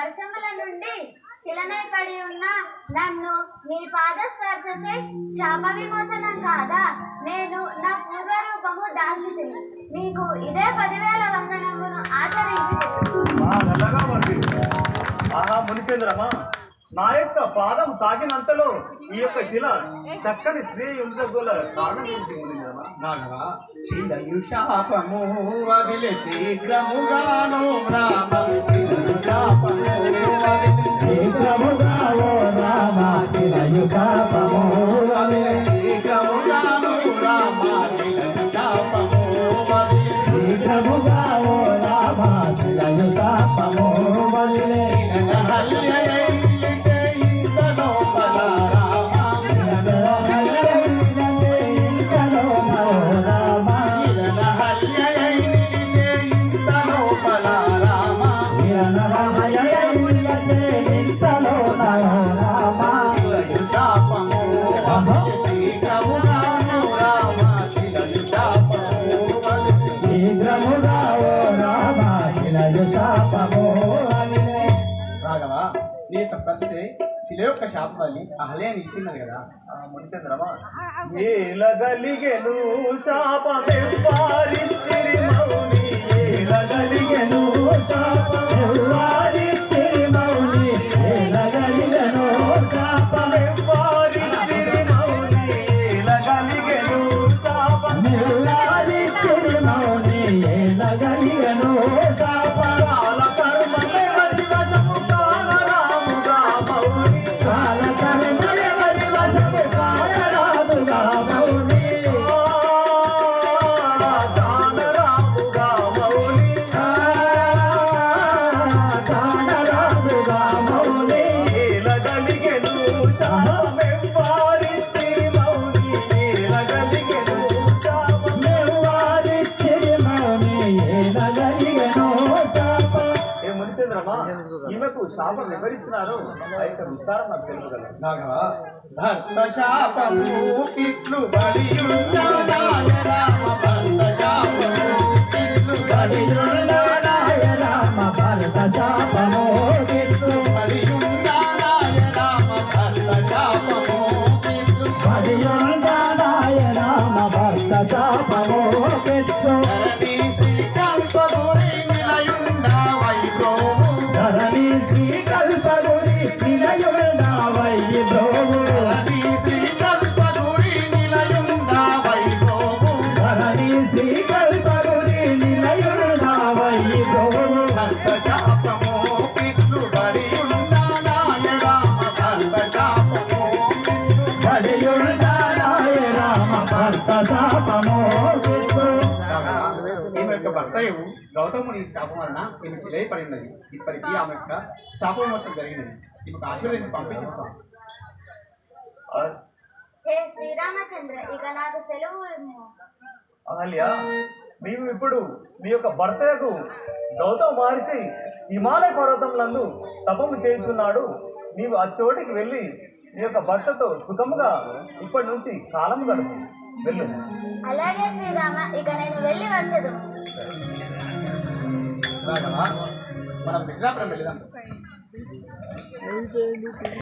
వర్షముల నుండి శిలనై పడి ఉన్న నన్ను నీ పాదస్పర్శచే శాప విమోచనం కాగా నేను నా పూర్వరూపము దాల్చుతుంది మీకు ఇదే పదివేల వందనమును ఆచరించి ఆ మునిచేంద్రమా? నా యొక్క పాదం తాగినంతలో ఈ యొక్క శిల చక్కని స్త్రీ ఉండగల కారణం ఏంటి మునిచంద్రమా నాగవ శిలయుషాపము వదిలి శీఘ్రముగాను రామం రామ యొక్క స్పర్శతే శిల యొక్క శాపాన్ని అహలేని ఇచ్చినది కదా ఆ మునిచంద్రమా? ఏలగలిగెను శాపమెవ్వారిచ్చిరి మౌని ఏలగలిగెను శాపం ఎవరిచ్చినారో ఆ యొక్క విస్తారం నాకు తెలుపగలరు శాపము బడి రామ శాపము బడి రామ శాపమో బడి రామ శాపము రామ భక్త శాపమో గిట్టు భర్తయు గౌతముని శాపం వలన ఈమె శిలై పడి ఉన్నది ఇప్పటికీ ఆమె యొక్క శాపమోచం జరిగినది. ఈమెకు ఆశీర్వదించి పంపించింది స్వామి. హే శ్రీరామచంద్ర ఇక నాకు సెలవు ఇమ్ము. అహల్య నీవు ఇప్పుడు నీ యొక్క భర్తకు గౌతమ మహర్షి హిమాలయ పర్వతములందు తపము చేయుచున్నాడు. నీవు ఆ చోటికి వెళ్ళి నీ యొక్క భర్తతో సుఖముగా ఇప్పటి నుంచి కాలం గడుపు. వెళ్ళు. అలాగే శ్రీరామ ఇక నేను వెళ్ళి వచ్చదు మనం మిత్రాపురం వెళ్దాం